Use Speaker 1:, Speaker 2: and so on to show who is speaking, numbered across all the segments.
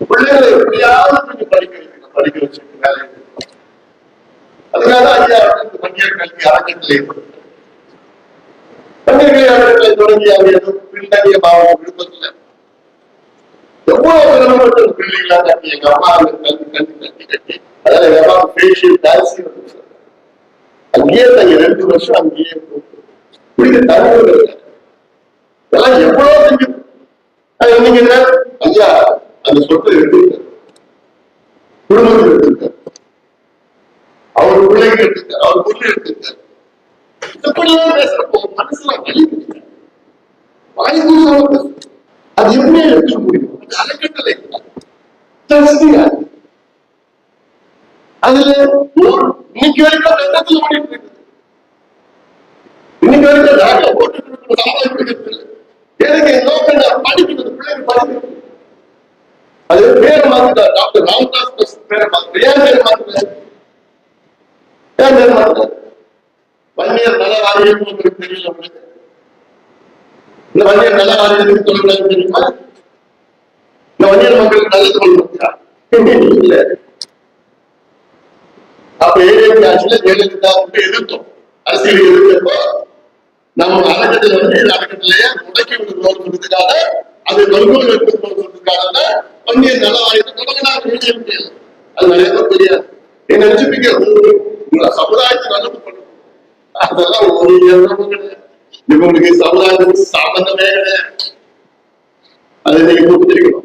Speaker 1: பிள்ளைகளை எப்படியாவது கொஞ்சம் படிக்க வைக்கணும். படிக்க வச்சுட்டு வேலை அதுக்காக ஐயா அவர்களுக்கு இந்த கல்வி அறக்கட்டளை ஏற்படுத்தினார். தொடங்கி அவர் எதுவும் பின்னணிய பாவம் விருப்பத்தில் எவ்வளவு சிரமப்பட்டு பிள்ளைகளா கட்டி எங்க அம்மா அந்த கல்வி கல்வி கட்டி கட்டி அதாவது எங்க அம்மா ஃபேஷியல் டான்சிங் அங்கேயே தங்க ரெண்டு வருஷம் அங்கேயே இப்படி தகவல் இதெல்லாம் எவ்வளவு செஞ்சு நீங்க என்ன அந்த சொத்தை குடும்பத்தில் அவர் பிள்ளைங்க அவர் பொண்ணு இப்படியே பேசுறப்போ மனசுல வலி வாய்ப்பு அது எப்படி எடுத்துக்க முடியும்? அறக்கட்டளை. அதுல இன்னைக்கு வரைக்கும் ஓடிட்டு இன்னைக்கு வரைக்கும் இல்லை எனக்கு நோக்கம் படிக்கிறது பிள்ளைங்க படிக்கிறது மாத்திட்டார் டாக்டர் ராமதாஸ் பேரை மாத்திட்டார் ஏன் மாத்திட்டார் ஏன் மாத்திட்டார் வன்னியர் வாரியம் உங்களுக்கு தெரியல உங்களுக்கு இந்த வன்னியர் நல வாரியத்துக்கு தொழிலாளர் தெரியுமா இந்த வன்னியர் மக்களுக்கு நல்லது இல்ல அப்ப ஏழு ஆட்சியில ஜெயலலிதா வந்து எதிர்த்தோம் அரசியல் எதிர்த்தப்போ நம்ம அறக்கட்டளை வந்து அறக்கட்டளைய முடக்கி அது அது நிறைய பேர் தெரியாது. நீங்க நினைச்சுப்பீங்க உங்களை சமுதாயத்தை நல்லது பண்ணும். அதெல்லாம் ஒரு எண்ணமும் கிடையாது இவங்களுக்கு சமுதாயத்துக்கு சம்பந்தமே கிடையாது அதை நீங்க புரிஞ்சுக்கணும்.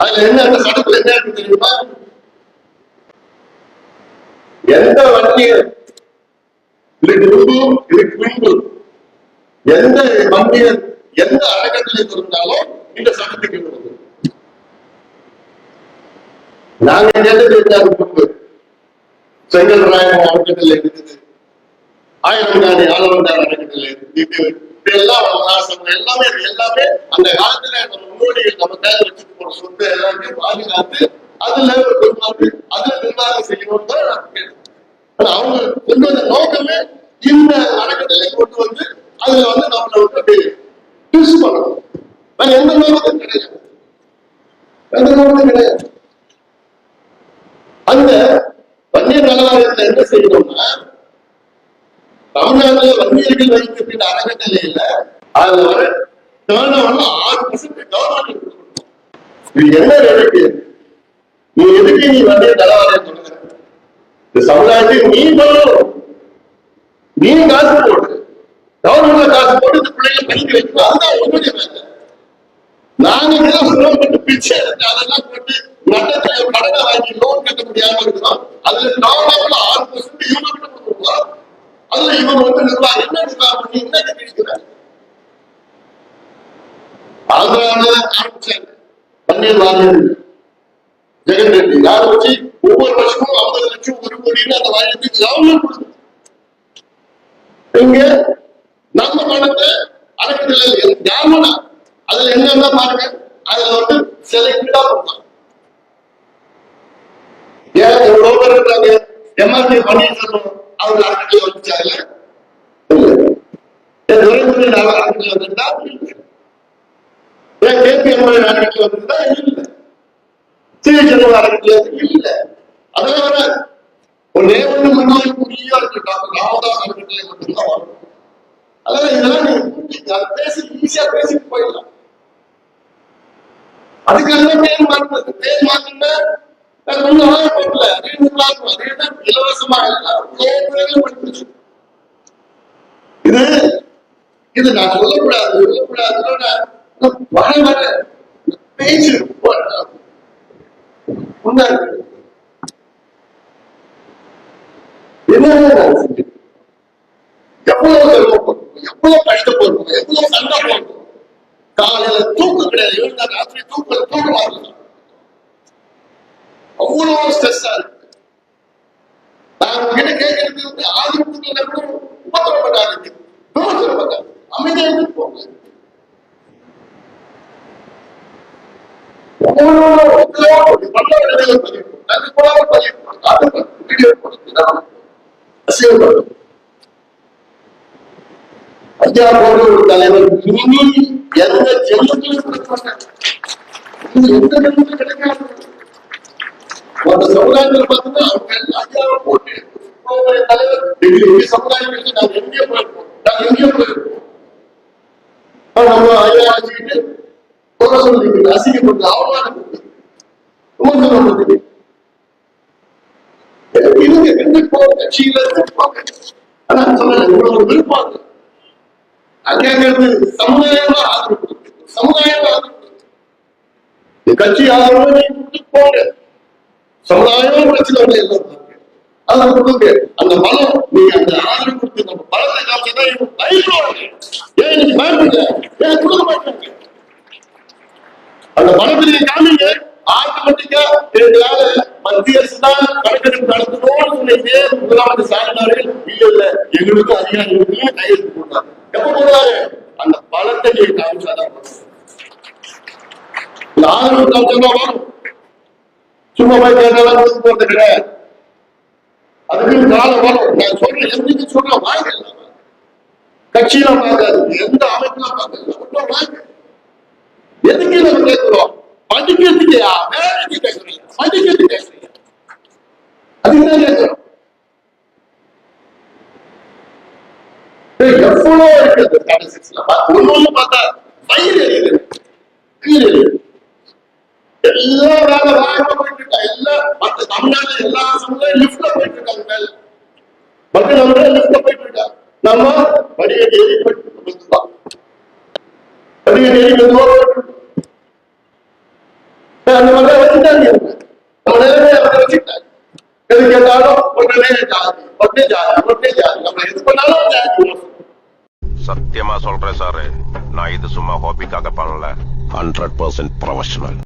Speaker 1: அதுல என்ன அந்த சட்டத்துல என்ன இருக்கு தெரியுமா? எந்த வண்டியர் இதுக்கு முன்பு இதுக்கு பின்பு எந்த வண்டியர் எந்த அறக்கட்டளை இருந்தாலும் இந்த சட்டத்துக்கு வருது நாங்க கேட்டது முன்பு. செங்கல் ராயம் அறக்கட்டளை இருக்குது ஆயிரம் தானே ஆயிரம் தானே அறக்கட்டளை இருக்குது இது எல்லாமே எல்லாமே அந்த காலத்துல நம்ம முன்னோடிகள் நம்ம கையில வச்சுட்டு போற சொத்து எல்லாமே பாதுகாத்து அதுல பெருமாறு அதுல நிர்வாகம் செய்யணும் தான் அவங்க கொண்டு வந்த நோக்கமே இந்த அறக்கட்டளை கொண்டு வந்து அதுல வந்து நம்மளை வந்து அப்படி பண்ணணும். வேற எந்த நோக்கமும் கிடையாது. எந்த நோக்கமும் கிடையாது. அந்த வன்னியர் நலவாரியத்தை என்ன செய்யணும்னா தமிழ்நாட்டுல வன்னியர்கள் வைத்திருக்கிற அறக்கட்டளையில அதுல வர டேர்ன் ஓவர் ஆறு பர்சன்ட் கவர்மெண்ட் இது என்ன இருக்கு நீ எதுக்கு நீ வன்னியர் நலவாரியம் சொல்லுங்க இந்த சமுதாயத்துக்கு நீ பண்ணணும் நீ காசு போடு. கவர்மெண்ட்ல காசு போட்டு இந்த பிள்ளைகளை படிக்க வைக்கணும். அதுதான் உங்களுடைய வேலை. நாங்க சிரமப்பட்டு பிச்சை எடுத்து அதெல்லாம் போட்டு நட்டத்துல கடனை வாங்கி லோன் கட்ட முடியாம இருக்கிறோம் அதுல நாலாவது ஆறு பர்சன்ட் இவங்க கிட்ட கொடுக்குறோம்? அதுல இவங்க வந்து நிர்வாகம் என்ன நிர்வாகம் பண்ணி என்ன கட்டிருக்கிறாங்க ஆந்திராவில ஆரம்பிச்சாங்க பன்னீர் வாரியர் ஜெகன் ரெட்டி. யாரை வச்சு? ஒவ்வொரு வருஷமும் ஐம்பது லட்சம் ஒரு கோடின்னு அந்த வாரியத்துக்கு கவர்மெண்ட் கொடுக்குது. இங்க நம்ம பணத்தை அறக்கட்டளை கிராமனா அதுல என்னன்னா பாருங்க அதுல வந்து செலக்டடா கொடுப்பாங்க. ஏன் எவ்வளவு பேர் இருக்காங்க? எம்ஆர்பி பன்னீர்செல்வம் அவங்க அறக்கட்டளை வந்துச்சாங்கல்ல இல்ல. ஏன் அவர் அரங்கத்தில் வந்துட்டா ஏன் கேபி எம்எல்ஏ அறக்கட்டளை வந்துட்டா இல்ல. சீனிச்செல்வம் அறக்கட்டளை இல்ல. அதெல்லாம் வராது ஒன்னே ஒண்ணு முன்னாடி புரியா இருக்கு டாக்டர் ராமதாஸ் அறக்கட்டளை மட்டும்தான் வரும் அதனால இதெல்லாம் பேசி ஈஸியா பேசிட்டு அதுக்கு அதுக்காக பேர் மாற்றுறது பேர் மாற்றினா ஒன்றும் ஆகப்படல அதே நூலாகும் அதே தான் இலவசமா எல்லாம் படிச்சு இது இது நான் சொல்லக்கூடாது சொல்லக்கூடாது வர வர பேச்சு உண்டாரு என்ன எவ்வளவு காலையில தூக்கம் கிடையாது எழுந்தா ராத்திரி தூக்கம் தூக்கம் வரல அவ்வளவு ஸ்ட்ரெஸ்ஸா இருக்கு நான் உங்ககிட்ட கேட்கறது வந்து ஆதிக்கத்துல கூட உபத்திரம் பண்ணாது விமர்சனம் பண்ணாது அமைதியா இருந்து போங்க அவ்வளவு உத்தரவு பண்ண வேண்டியது பதிவு அது கூட பதிவு அது வீடியோ கொடுத்து அசிங்கப்படும் ஐயா போன்ற ஒரு தலைவர் இனி எந்த ஜென்மத்திலும் எந்த இடத்துல கிடைக்காது. அந்த சமுதாயத்துல பார்த்தீங்கன்னா அவங்க எல்லாம் போட்டு தலைவர் எங்க சமுதாயம் நாங்க எங்கேயோ போயிருப்போம் நாங்க எங்கேயோ போயிருப்போம் ஆனா நம்ம ஐயா வச்சுக்கிட்டு குறை அசிங்கப்பட்டு அவமானப்பட்டு விமர்சனம் பண்ணுது எனக்கு கட்சியில இருப்பாங்க? ஆனா இவ்வளவு விருப்பம் சமுதாயமா சமுதாயமா கட்சி ஆதரவு போங்க சமுதாயம் பிரச்சனை எல்லாம் அதை கொடுங்க அந்த பலம் நீங்க அந்த ஆதரவு கொடுத்து நம்ம பலத்தை காமிச்சா இவங்க பயப்படுவாங்க ஏன் இன்னைக்கு பயப்படுங்க ஏன் கொடுக்க மாட்டாங்க அந்த பலத்தை நீங்க காமிங்க. ஆட்டோமேட்டிக்கா எங்களால மத்திய அரசு தான் கணக்கெடுப்பு நடத்தணும்னு சொல்லிட்டு முதலமைச்சர் ஸ்டாலின் அவர்கள் இல்ல இல்ல எங்களுக்கு அதிகாரம் இருக்குன்னு கையெழுத்து போட்டாங்க எப்ப போடுறாரு அந்த பலத்தை நீங்க காமிச்சாதான் ஆதரவு காமிச்சாதான் வரும் சும்மா போய் கேட்டாலும் போறது கிடையாது அதுக்கு காலம் வரும் நான் சொல்றேன் எந்த சொல்றேன்? வாங்க எல்லாம் கட்சியில பார்க்காது எந்த அமைப்பு பார்க்காது ஒன்றும் வாங்க எதுக்கு நம்ம கேட்கிறோம்? வேலைக்கு கேட்கிறோம் எவ்வளவு ஸ்டாட்டிஸ்டிக்ஸ்ல ஒண்ணு ஒண்ணு பார்த்தா வயிறு எரியுது. எரியுது. எல்லா வேலை வேகமா போயிட்டு இருக்கா எல்லா மத்த தமிழ்நாடு எல்லா சமுதாயம் லிஃப்ட்ல போயிட்டு இருக்காங்க மேல மற்ற நம்ம லிஃப்ட்ல போயிட்டு இருக்கா நம்ம படிக்கட்டு போயிட்டு இருக்கோம் போயிட்டு அந்த மாதிரி வச்சுட்டாங்க இவங்க. நம்ம நிலைமையை அப்படி வச்சுட்டாங்க எது கேட்டாலும் உடனே ஜாதி உடனே ஜாதி உடனே ஜாதி நம்ம எது பண்ணாலும் ஜாதி
Speaker 2: சத்தியமா சொல்றேன் சாரு. நான் இது சும்மா ஹாபிக்காக பண்ணல. Hundred percent professional.